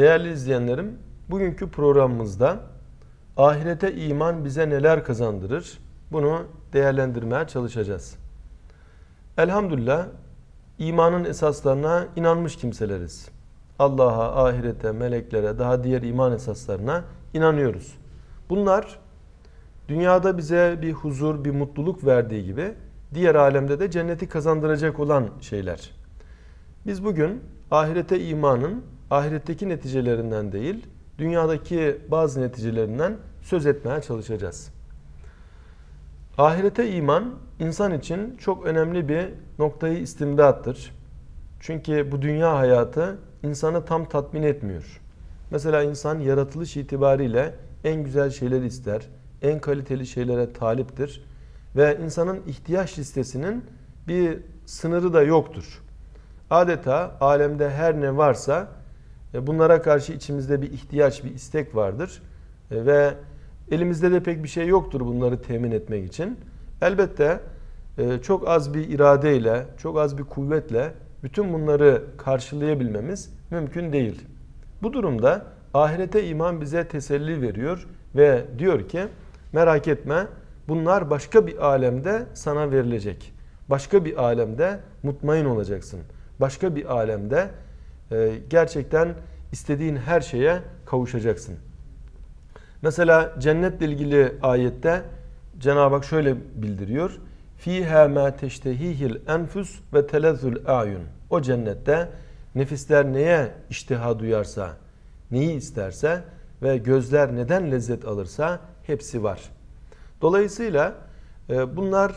Değerli izleyenlerim, bugünkü programımızda ahirete iman bize neler kazandırır? Bunu değerlendirmeye çalışacağız. Elhamdülillah imanın esaslarına inanmış kimseleriz. Allah'a, ahirete, meleklere, daha diğer iman esaslarına inanıyoruz. Bunlar dünyada bize bir huzur, bir mutluluk verdiği gibi diğer alemde de cenneti kazandıracak olan şeyler. Biz bugün ahirete imanın ahiretteki neticelerinden değil, dünyadaki bazı neticelerinden söz etmeye çalışacağız. Ahirete iman insan için çok önemli bir noktayı istimdattır. Çünkü bu dünya hayatı insanı tam tatmin etmiyor. Mesela insan yaratılış itibariyle en güzel şeyleri ister, en kaliteli şeylere taliptir ve insanın ihtiyaç listesinin bir sınırı da yoktur. Adeta alemde her ne varsa bunlara karşı içimizde bir ihtiyaç, bir istek vardır e, ve elimizde de pek bir şey yoktur bunları temin etmek için. Elbette e, çok az bir iradeyle, çok az bir kuvvetle bütün bunları karşılayabilmemiz mümkün değil. Bu durumda ahirete iman bize teselli veriyor ve diyor ki merak etme bunlar başka bir alemde sana verilecek. Başka bir alemde mutmain olacaksın. Başka bir alemde e, gerçekten istediğin her şeye kavuşacaksın. Mesela cennetle ilgili ayette Cenab-ı Hak şöyle bildiriyor. Fiha ma teştehihil enfus ve telezzul ayun. O cennette nefisler neye iştiha duyarsa, neyi isterse ve gözler neden lezzet alırsa hepsi var. Dolayısıyla e, bunlar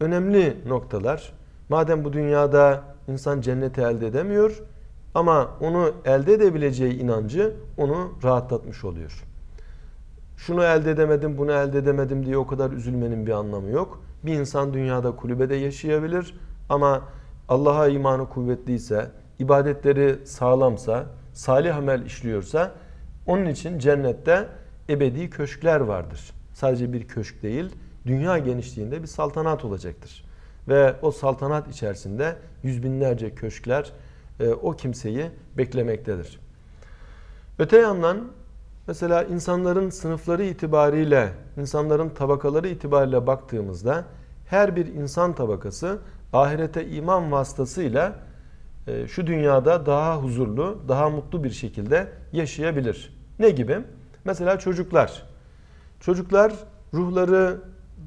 önemli noktalar. Madem bu dünyada insan cenneti elde edemiyor ama onu elde edebileceği inancı onu rahatlatmış oluyor. Şunu elde edemedim, bunu elde edemedim diye o kadar üzülmenin bir anlamı yok. Bir insan dünyada kulübede yaşayabilir ama Allah'a imanı kuvvetliyse, ibadetleri sağlamsa, salih amel işliyorsa onun için cennette ebedi köşkler vardır. Sadece bir köşk değil, dünya genişliğinde bir saltanat olacaktır. Ve o saltanat içerisinde yüz binlerce köşkler e, o kimseyi beklemektedir. Öte yandan mesela insanların sınıfları itibariyle, insanların tabakaları itibariyle baktığımızda her bir insan tabakası ahirete iman vasıtasıyla e, şu dünyada daha huzurlu, daha mutlu bir şekilde yaşayabilir. Ne gibi? Mesela çocuklar. Çocuklar ruhları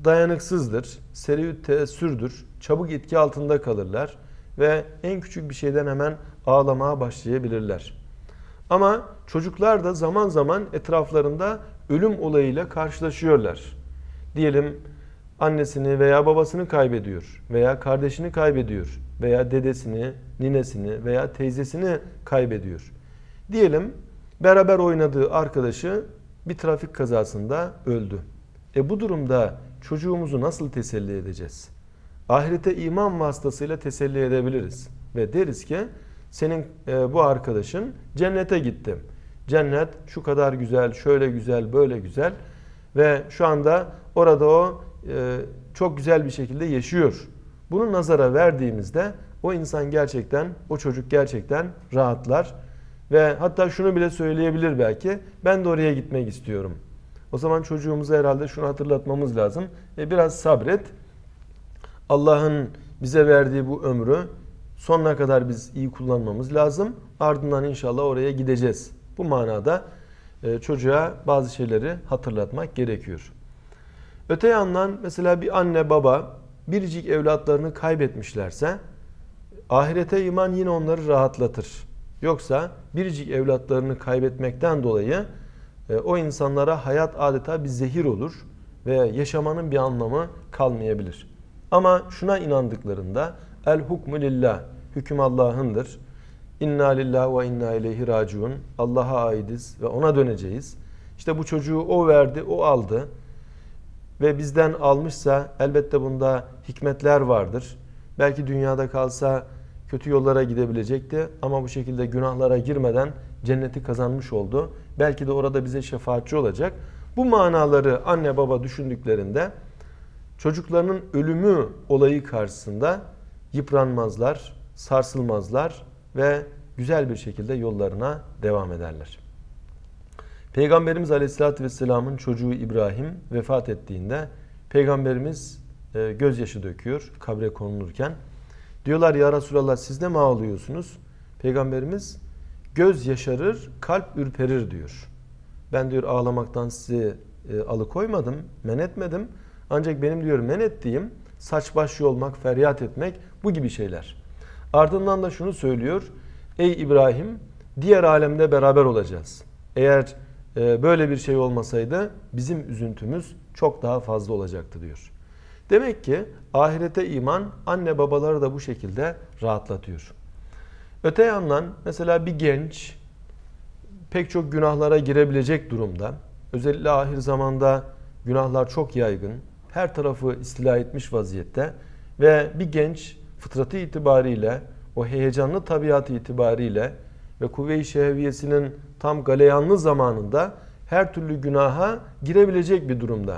dayanıksızdır, seri teessürdür, çabuk etki altında kalırlar ve en küçük bir şeyden hemen ağlamaya başlayabilirler. Ama çocuklar da zaman zaman etraflarında ölüm olayıyla karşılaşıyorlar. Diyelim annesini veya babasını kaybediyor veya kardeşini kaybediyor veya dedesini, ninesini veya teyzesini kaybediyor. Diyelim beraber oynadığı arkadaşı bir trafik kazasında öldü. E bu durumda çocuğumuzu nasıl teselli edeceğiz? Ahirete iman vasıtasıyla teselli edebiliriz. Ve deriz ki senin e, bu arkadaşın cennete gitti. Cennet şu kadar güzel, şöyle güzel, böyle güzel ve şu anda orada o e, çok güzel bir şekilde yaşıyor. Bunu nazara verdiğimizde o insan gerçekten, o çocuk gerçekten rahatlar ve hatta şunu bile söyleyebilir belki. Ben de oraya gitmek istiyorum. O zaman çocuğumuza herhalde şunu hatırlatmamız lazım. E biraz sabret. Allah'ın bize verdiği bu ömrü sonuna kadar biz iyi kullanmamız lazım. Ardından inşallah oraya gideceğiz. Bu manada e, çocuğa bazı şeyleri hatırlatmak gerekiyor. Öte yandan mesela bir anne baba biricik evlatlarını kaybetmişlerse ahirete iman yine onları rahatlatır. Yoksa biricik evlatlarını kaybetmekten dolayı e, o insanlara hayat adeta bir zehir olur ve yaşamanın bir anlamı kalmayabilir. Ama şuna inandıklarında el hukmu lillah hüküm Allah'ındır. İnna lillah ve inna ileyhi raciun. Allah'a aidiz ve ona döneceğiz. İşte bu çocuğu o verdi, o aldı. Ve bizden almışsa elbette bunda hikmetler vardır. Belki dünyada kalsa kötü yollara gidebilecekti ama bu şekilde günahlara girmeden cenneti kazanmış oldu. Belki de orada bize şefaatçi olacak. Bu manaları anne baba düşündüklerinde çocuklarının ölümü olayı karşısında yıpranmazlar, sarsılmazlar ve güzel bir şekilde yollarına devam ederler. Peygamberimiz Aleyhisselatü Vesselam'ın çocuğu İbrahim vefat ettiğinde Peygamberimiz e, gözyaşı döküyor kabre konulurken. Diyorlar ya Resulallah siz de mi ağlıyorsunuz? Peygamberimiz göz yaşarır, kalp ürperir diyor. Ben diyor ağlamaktan sizi e, alıkoymadım, men etmedim. Ancak benim diyor men ettiğim saç baş yolmak, feryat etmek bu gibi şeyler. Ardından da şunu söylüyor. Ey İbrahim diğer alemde beraber olacağız. Eğer e, böyle bir şey olmasaydı bizim üzüntümüz çok daha fazla olacaktı diyor. Demek ki ahirete iman anne babaları da bu şekilde rahatlatıyor. Öte yandan mesela bir genç pek çok günahlara girebilecek durumda. Özellikle ahir zamanda günahlar çok yaygın. Her tarafı istila etmiş vaziyette ve bir genç fıtratı itibariyle o heyecanlı tabiatı itibariyle ve kuvve-i şehviyesinin tam galeyanlı zamanında her türlü günaha girebilecek bir durumda.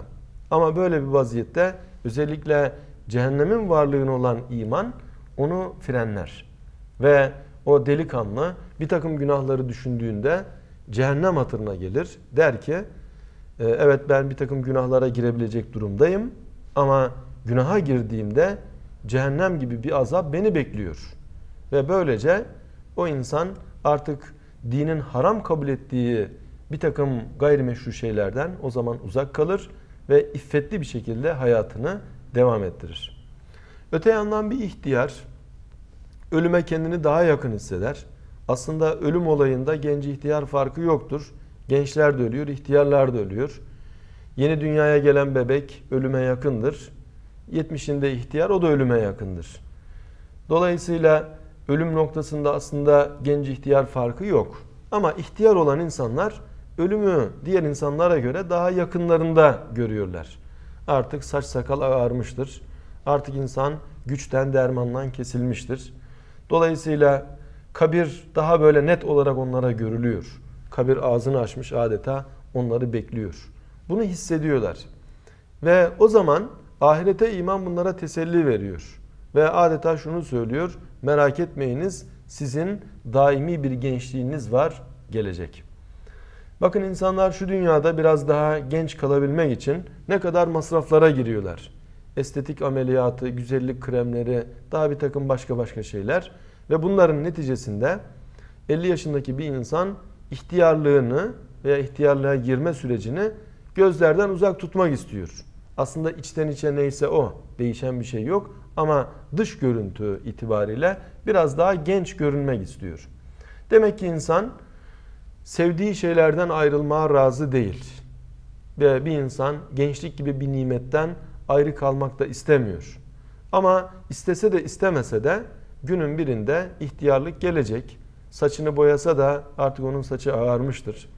Ama böyle bir vaziyette özellikle cehennemin varlığına olan iman onu frenler. Ve o delikanlı bir takım günahları düşündüğünde cehennem hatırına gelir. Der ki evet ben bir takım günahlara girebilecek durumdayım ama günaha girdiğimde cehennem gibi bir azap beni bekliyor. Ve böylece o insan artık dinin haram kabul ettiği bir takım gayrimeşru şeylerden o zaman uzak kalır ve iffetli bir şekilde hayatını devam ettirir. Öte yandan bir ihtiyar ölüme kendini daha yakın hisseder. Aslında ölüm olayında genç ihtiyar farkı yoktur. Gençler de ölüyor, ihtiyarlar da ölüyor. Yeni dünyaya gelen bebek ölüme yakındır. 70'inde ihtiyar o da ölüme yakındır. Dolayısıyla ölüm noktasında aslında genç ihtiyar farkı yok. Ama ihtiyar olan insanlar ölümü diğer insanlara göre daha yakınlarında görüyorlar. Artık saç sakal ağarmıştır. Artık insan güçten dermandan kesilmiştir. Dolayısıyla kabir daha böyle net olarak onlara görülüyor. Kabir ağzını açmış adeta onları bekliyor. Bunu hissediyorlar. Ve o zaman ahirete iman bunlara teselli veriyor. Ve adeta şunu söylüyor. Merak etmeyiniz sizin daimi bir gençliğiniz var gelecek. Bakın insanlar şu dünyada biraz daha genç kalabilmek için ne kadar masraflara giriyorlar. Estetik ameliyatı, güzellik kremleri, daha bir takım başka başka şeyler. Ve bunların neticesinde 50 yaşındaki bir insan ihtiyarlığını veya ihtiyarlığa girme sürecini gözlerden uzak tutmak istiyor. Aslında içten içe neyse o. Değişen bir şey yok ama dış görüntü itibariyle biraz daha genç görünmek istiyor. Demek ki insan sevdiği şeylerden ayrılmaya razı değil. Ve bir insan gençlik gibi bir nimetten ayrı kalmak da istemiyor. Ama istese de istemese de günün birinde ihtiyarlık gelecek. Saçını boyasa da artık onun saçı ağarmıştır.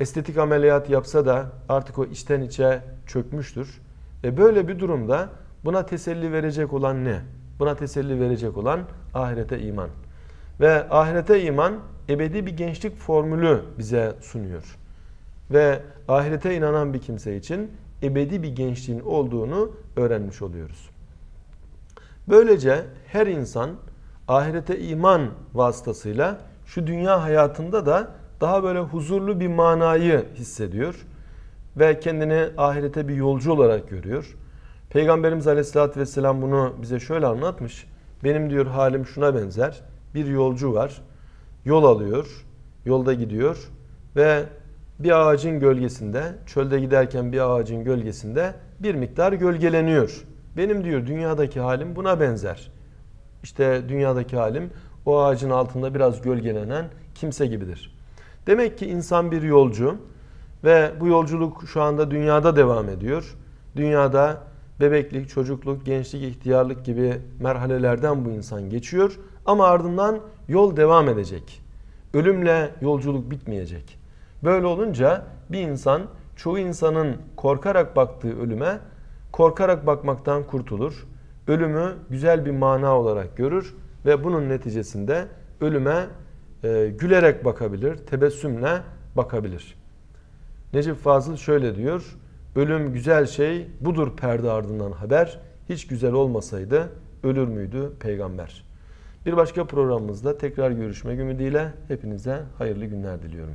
Estetik ameliyat yapsa da artık o içten içe çökmüştür. E böyle bir durumda buna teselli verecek olan ne? Buna teselli verecek olan ahirete iman. Ve ahirete iman ebedi bir gençlik formülü bize sunuyor. Ve ahirete inanan bir kimse için ebedi bir gençliğin olduğunu öğrenmiş oluyoruz. Böylece her insan ahirete iman vasıtasıyla şu dünya hayatında da daha böyle huzurlu bir manayı hissediyor ve kendini ahirete bir yolcu olarak görüyor. Peygamberimiz Aleyhisselatü Vesselam bunu bize şöyle anlatmış. Benim diyor halim şuna benzer. Bir yolcu var. Yol alıyor. Yolda gidiyor. Ve bir ağacın gölgesinde, çölde giderken bir ağacın gölgesinde bir miktar gölgeleniyor. Benim diyor dünyadaki halim buna benzer. İşte dünyadaki halim o ağacın altında biraz gölgelenen kimse gibidir. Demek ki insan bir yolcu ve bu yolculuk şu anda dünyada devam ediyor. Dünyada bebeklik, çocukluk, gençlik, ihtiyarlık gibi merhalelerden bu insan geçiyor. Ama ardından yol devam edecek. Ölümle yolculuk bitmeyecek. Böyle olunca bir insan çoğu insanın korkarak baktığı ölüme korkarak bakmaktan kurtulur. Ölümü güzel bir mana olarak görür ve bunun neticesinde ölüme e, gülerek bakabilir, tebessümle bakabilir. Necip Fazıl şöyle diyor. Ölüm güzel şey budur perde ardından haber. Hiç güzel olmasaydı ölür müydü peygamber? Bir başka programımızda tekrar görüşmek ümidiyle hepinize hayırlı günler diliyorum.